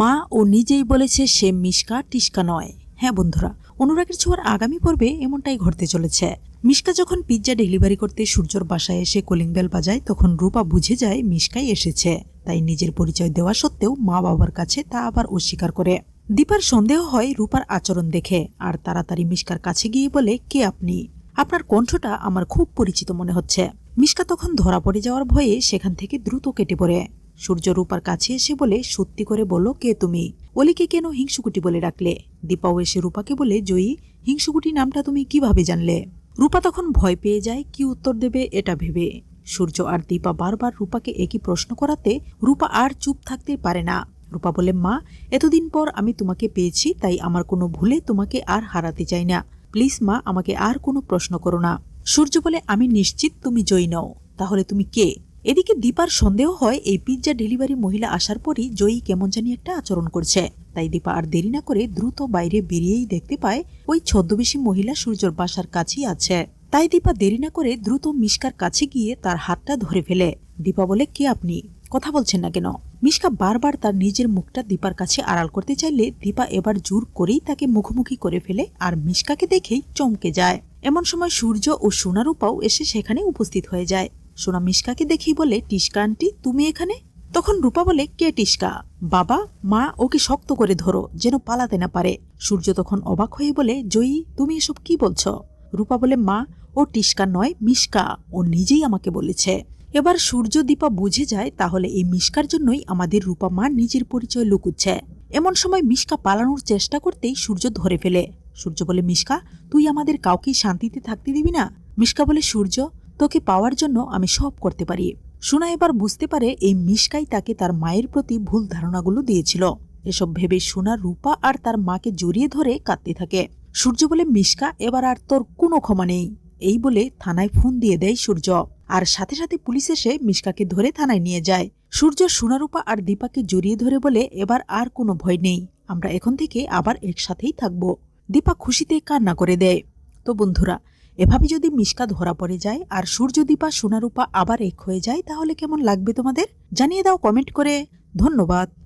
মা ও নিজেই বলেছে সে মিশকা টিস্কা নয়। হ্যাঁ বন্ধুরা, অনুরাগের ছোঁয়ার আগামী পর্বে এমনটাই ঘটতে চলেছে। মিশকা যখন পিৎজা ডেলিভারি করতে সূর্যর বাসায় এসে কলিং বেল বাজায়, তখন রূপা বুঝে যায় মিশকাই এসেছে। তাই নিজের পরিচয় দেওয়া সত্ত্বেও মা বাবার কাছে তা আবার অস্বীকার করে। দীপার সন্দেহ হয় রূপার আচরণ দেখে, আর তাড়াতাড়ি মিশকার কাছে গিয়ে বলে, কে আপনি? আপনার কণ্ঠটা আমার খুব পরিচিত মনে হচ্ছে। মিশকা তখন ধরা পড়ে যাওয়ার ভয়ে সেখান থেকে দ্রুত কেটে পড়ে। সূর্য রূপার কাছে এসে বলে, সত্যি করে বলো কে তুমি? অলিকে কেন হিংসুকুটি বলে ডাকলে? দীপাও এসে রূপাকে বলে, জয়ী, হিংসুকুটি নামটা তুমি কীভাবে জানলে? রূপা তখন ভয় পেয়ে যায়, কি উত্তর দেবে এটা ভেবে। সূর্য আর দীপা বারবার রূপাকে একই প্রশ্ন করাতে রূপা আর চুপ থাকতে পারে না। রূপা বলে, মা, এতদিন পর আমি তোমাকে পেয়েছি, তাই আমার কোনো ভুলে তোমাকে আর হারাতে চাই না। প্লিজ, মা, আমাকে আর কোনো প্রশ্ন করো না। সূর্য বলে, আমি নিশ্চিত তুমি জয়ী নও। তাহলে তুমি কে? এদিকে দীপার সন্দেহ হয় এই পিৎজা ডেলিভারি মহিলা আসার পরই জয়ী কেমন জানি একটা আচরণ করছে। তাই দীপা আর দেরি না করে দ্রুত বাইরে বেরিয়েই দেখতে পায় ওই ছদ্মবেশী মহিলা সূর্যর বাসার কাছেই আছে। তাই দীপা দেরি না করে দ্রুত মিশকার কাছে গিয়ে তার হাতটা ধরে ফেলে। দীপা বলে, কে আপনি? কথা বলছেন না কেন? মিশকা বারবার তার নিজের মুখটা দীপার কাছে আড়াল করতে চাইলে দীপা এবার জোর করেই তাকে মুখোমুখি করে ফেলে আর মিশকাকে দেখেই চমকে যায়। এমন সময় সূর্য ও সোনারূপাও এসে সেখানে উপস্থিত হয়ে যায়। সোনা মিশকাকে দেখেই বলে টিস্কা আন্টি, তুমি এখানে? তখন রূপা বলে, কে টিস্কা বাবা, মা, ওকে শক্ত করে ধরো, যেন পালাতে না পারে। সূর্য তখন অবাক হয়ে বলে, জয়ী, তুমি এসব কি বলছো? রূপা বলে, মা, ও টিস্কা নয়, মিশকা। ও নিজেই আমাকে বলেছে। এবার সূর্য দীপা বুঝে যায়, তাহলে এই মিশকার জন্যই আমাদের রূপা মা নিজের পরিচয় লুকুচ্ছে। এমন সময় মিশকা পালানোর চেষ্টা করতেই সূর্য ধরে ফেলে। সূর্য বলে, মিশকা, তুই আমাদের কাউকেই শান্তিতে থাকতে দিবি না? মিশকা বলে, সূর্য তোকে পাওয়ার জন্য আমি সব করতে পারি। সোনা এবার বুঝতে পারে এই মিশকাই তাকে তার মায়ের প্রতি ভুল ধারণাগুলো দিয়েছিল। এসব ভেবে সোনা রূপা আর তার মাকে জড়িয়ে ধরে কাঁদতে থাকে। সূর্য বলে, মিশকা, এবার আর তোর কোনো ক্ষমা নেই। এই বলে থানায় ফোন দিয়ে দেয় সূর্য। আর সাথে সাথে পুলিশ এসে মিশকাকে ধরে থানায় নিয়ে যায়। সূর্য সোনারূপা আর দীপাকে জড়িয়ে ধরে বলে, এবার আর কোনো ভয় নেই। আমরা এখন থেকে আবার একসাথেই থাকব। দীপা খুশিতে কান্না করে দেয়। তো বন্ধুরা এভাবে যদি মিশকা ধরা পড়ে যায় আর সূর্য দীপা সোনারূপা আবার এক হয়ে যায়, তাহলে কেমন লাগবে তোমাদের? জানিয়ে দাও কমেন্ট করে। ধন্যবাদ।